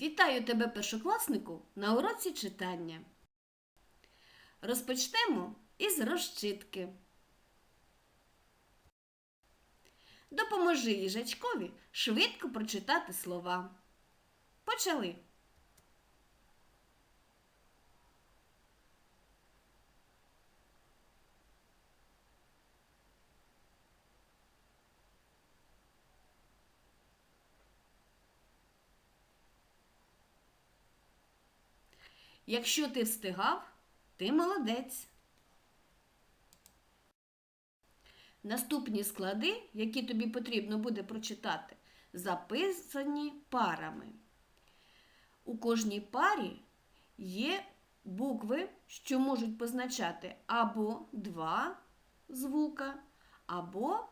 Вітаю тебе, першокласнику, на уроці читання. Розпочнемо із розчитки. Допоможи їжачкові швидко прочитати слова. Почали. Якщо ти встигав, ти молодець. Наступні склади, які тобі потрібно буде прочитати, записані парами. У кожній парі є букви, що можуть позначати або два звука, або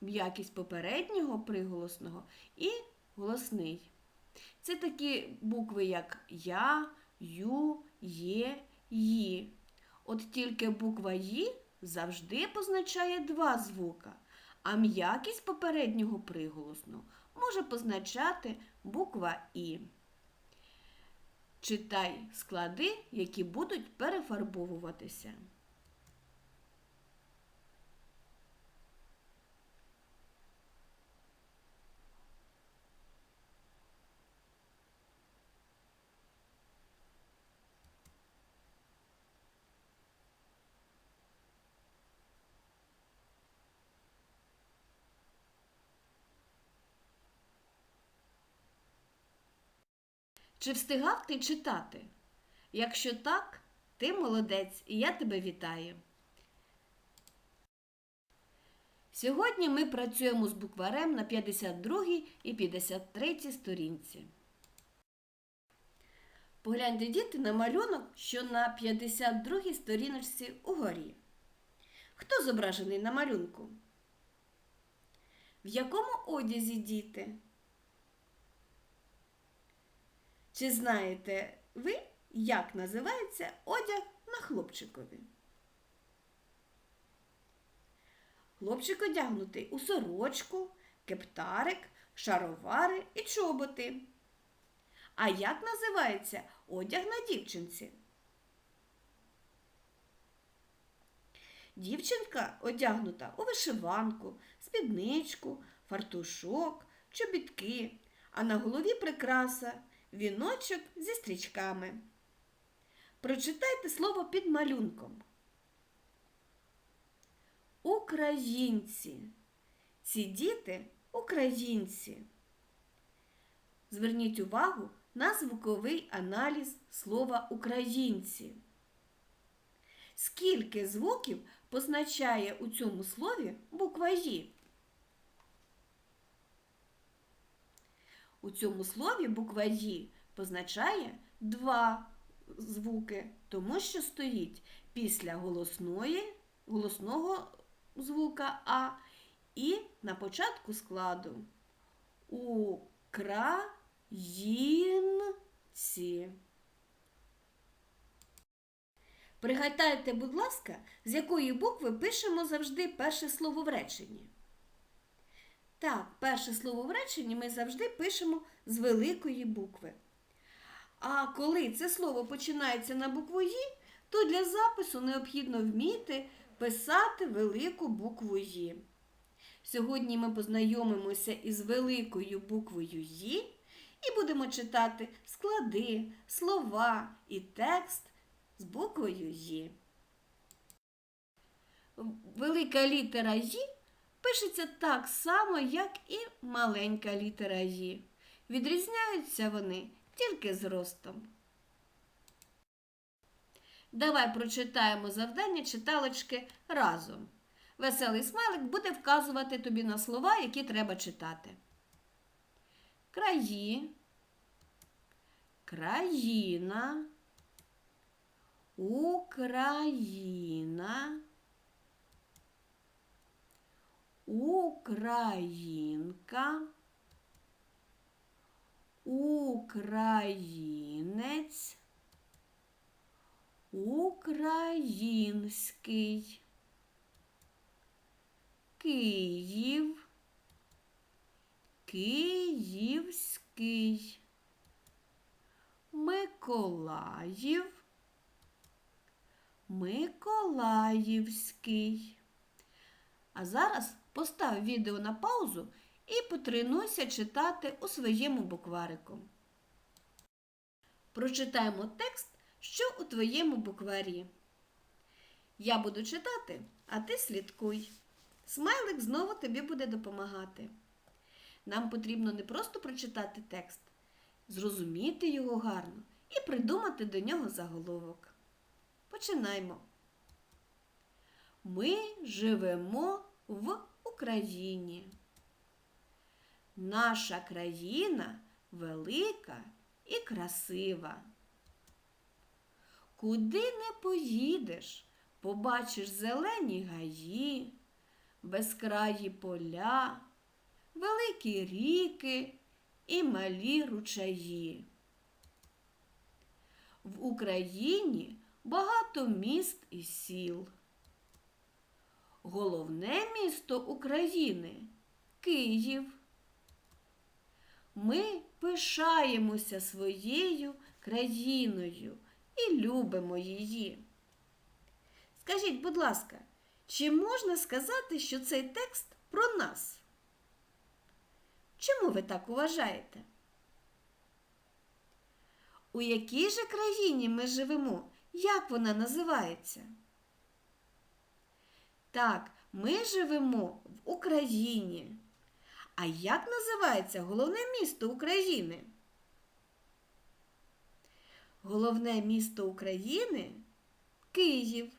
м'якість попереднього приголосного і голосний. Це такі букви, як Я, Ю, Є, Ї. От тільки буква Ї завжди позначає два звука, а м'якість попереднього приголосну може позначати буква І. Читай склади, які будуть перефарбовуватися. Чи встигав ти читати? Якщо так, ти молодець і я тебе вітаю. Сьогодні ми працюємо з букварем на 52 і 53 сторінці. Погляньте, діти, на малюнок, що на 52 сторіночці угорі. Хто зображений на малюнку? В якому одязі діти? Чи знаєте ви, як називається одяг на хлопчикові? Хлопчик одягнутий у сорочку, кептарик, шаровари і чоботи. А як називається одяг на дівчинці? Дівчинка одягнута у вишиванку, спідничку, фартушок, чобітки, а на голові прикраса віночок зі стрічками. Прочитайте слово під малюнком. Українці. Ці діти українці. Зверніть увагу на звуковий аналіз слова українці. Скільки звуків позначає у цьому слові буква «Ї»? У цьому слові буква «Ї» позначає два звуки, тому що стоїть після голосної, голосного звука А і на початку складу Українці. Пригадайте, будь ласка, з якої букви пишемо завжди перше слово в реченні. Так, перше слово в реченні ми завжди пишемо з великої букви. А коли це слово починається на букву «Ї», то для запису необхідно вміти писати велику букву «Ї». Сьогодні ми познайомимося із великою буквою «Ї» і будемо читати склади, слова і текст з буквою «Ї». Велика літера «Ї» пишеться так само, як і маленька літера «Ї». Відрізняються вони тільки зростом. Давай прочитаємо завдання читалочки разом. Веселий смайлик буде вказувати тобі на слова, які треба читати. Краї, країна, Україна, Українка, Українець, Український, Київ, Київський, Миколаїв. Миколаївський. А зараз постав відео на паузу і потренуйся читати у своєму букварику. Прочитаємо текст, що у твоєму букварі. Я буду читати, а ти слідкуй. Смайлик знову тобі буде допомагати. Нам потрібно не просто прочитати текст, зрозуміти його гарно і придумати до нього заголовок. Починаймо. Ми живемо в Україні. Наша країна велика і красива. Куди не поїдеш, побачиш зелені гаї, безкраї поля, великі ріки і малі ручаї. В Україні багато міст і сіл. Головне місто України Київ. Ми пишаємося своєю країною і любимо її. Скажіть, будь ласка, чи можна сказати, що цей текст про нас? Чому ви так вважаєте? У якій же країні ми живемо? Як вона називається? Так, ми живемо в Україні. А як називається головне місто України? Головне місто України Київ.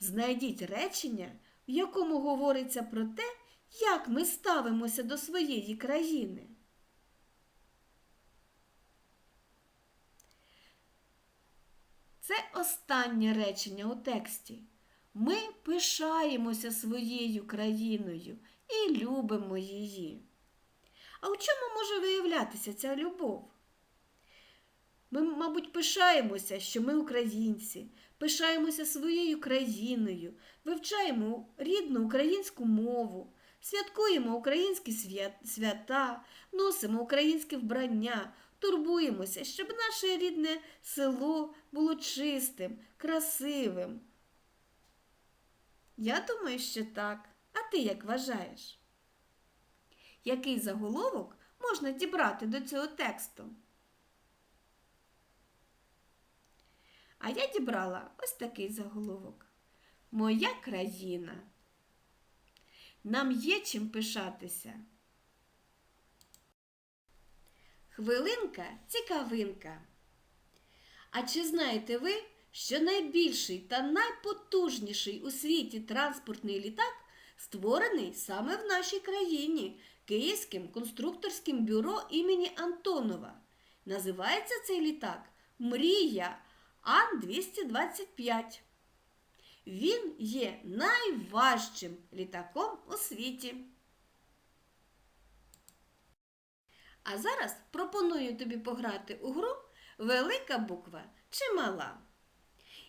Знайдіть речення, в якому говориться про те, як ми ставимося до своєї країни. Це останнє речення у тексті. Ми пишаємося своєю країною і любимо її. А у чому може виявлятися ця любов? Ми, мабуть, пишаємося, що ми українці, пишаємося своєю країною, вивчаємо рідну українську мову, святкуємо українські свята, носимо українське вбрання, турбуємося, щоб наше рідне село було чистим, красивим. Я думаю, що так. А ти як вважаєш? Який заголовок можна дібрати до цього тексту? А я дібрала ось такий заголовок. Моя країна. Нам є чим пишатися. Хвилинка цікавинка. А чи знаєте ви, що найбільший та найпотужніший у світі транспортний літак створений саме в нашій країні Київським конструкторським бюро імені Антонова? Називається цей літак Мрія Ан-225. Він є найважчим літаком у світі. А зараз пропоную тобі пограти у гру велика буква чи мала.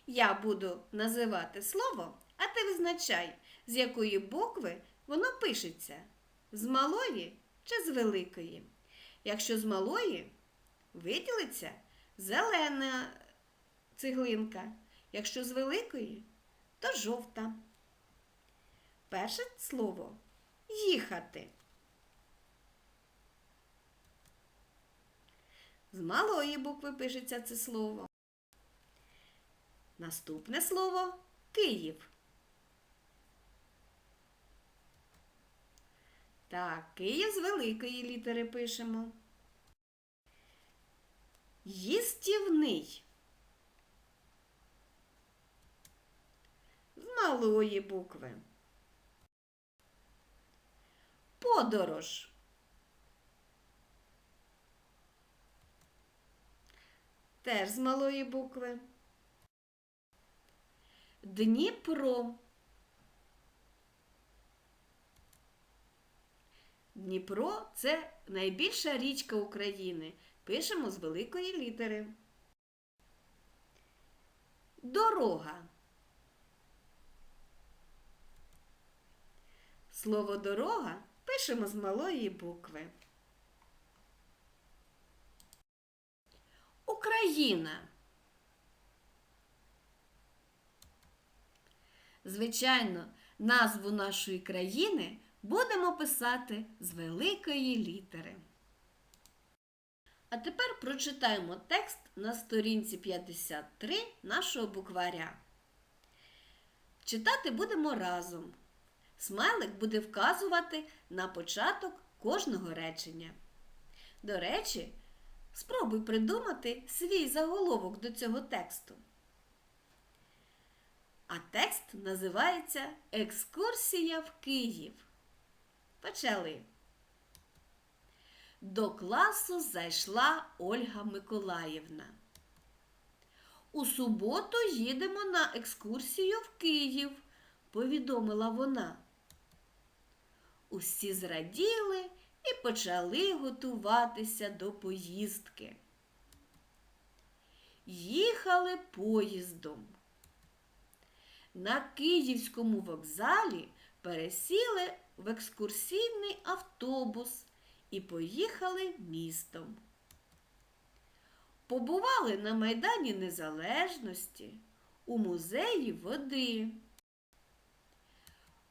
Я буду називати слово, а ти визначай, з якої букви воно пишеться з малої чи з великої. Якщо з малої, виділиться зелена цеглинка. Якщо з великої, то жовта. Перше слово їхати. З малої букви пишеться це слово. Наступне слово Київ. Так, Київ з великої літери пишемо. Їстівний. З малої букви. Подорож. Теж з малої букви. Дніпро. Дніпро це найбільша річка України. Пишемо з великої літери. Дорога. Слово дорога пишемо з малої букви. Україна? Звичайно, назву нашої країни будемо писати з великої літери. А тепер прочитаємо текст на сторінці 53 нашого букваря. Читати будемо разом. Смайлик буде вказувати на початок кожного речення. До речі, спробуй придумати свій заголовок до цього тексту. А текст називається Екскурсія в Київ. Почали. До класу зайшла Ольга Миколаївна. У суботу їдемо на екскурсію в Київ, повідомила вона. Усі зраділи і почали готуватися до поїздки. Їхали поїздом. На Київському вокзалі пересіли в екскурсійний автобус і поїхали містом. Побували на Майдані Незалежності, у музеї води.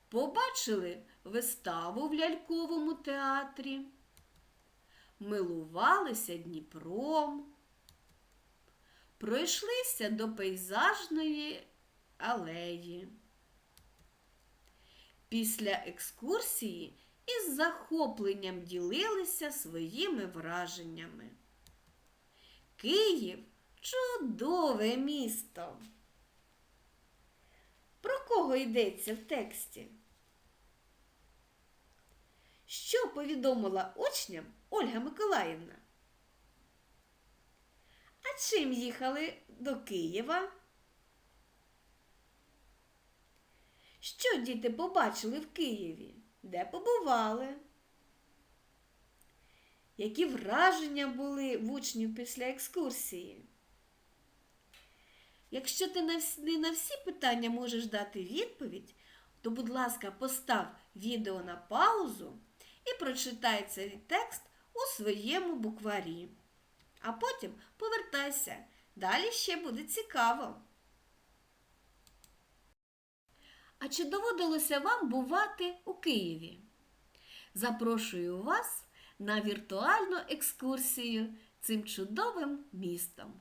Побачили виставу в ляльковому театрі, милувалися Дніпром, пройшлися до пейзажної алеї. Після екскурсії із захопленням ділилися своїми враженнями. Київ чудове місто. Про кого йдеться в тексті? Що повідомила учням Ольга Миколаївна? А чим їхали до Києва? Що діти побачили в Києві? Де побували? Які враження були в учнів після екскурсії? Якщо ти не на всі питання можеш дати відповідь, то, будь ласка, постав відео на паузу і прочитай цей текст у своєму букварі. А потім повертайся. Далі ще буде цікаво. А чи доводилося вам бувати у Києві? Запрошую вас на віртуальну екскурсію цим чудовим містом.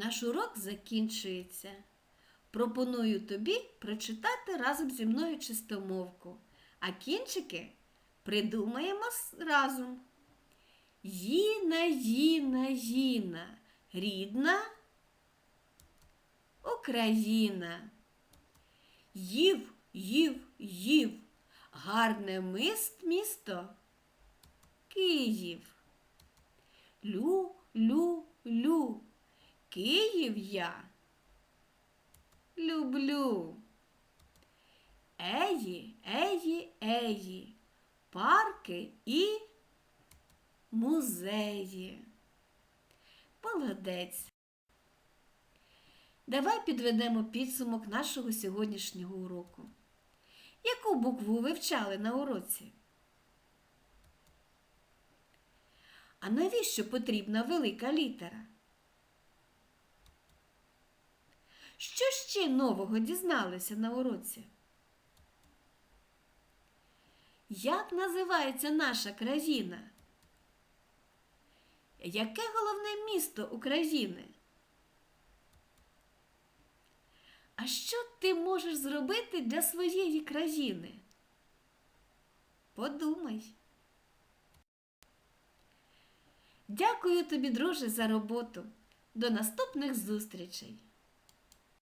Наш урок закінчується. Пропоную тобі прочитати разом зі мною чистомовку, а кінчики придумаємо разом. Їна, їна, їна, рідна Україна. Їв, їв, їв, гарне мист місто Київ. Лю, лю, лю, Київ я люблю. Еї, еї, еї, парки і музеї. Молодець. Давай підведемо підсумок нашого сьогоднішнього уроку. Яку букву вивчали на уроці? А навіщо потрібна велика літера? Що ще нового дізналися на уроці? Як називається наша країна? Яке головне місто України? А що ти можеш зробити для своєї країни? Подумай. Дякую тобі, друже, за роботу. До наступних зустрічей!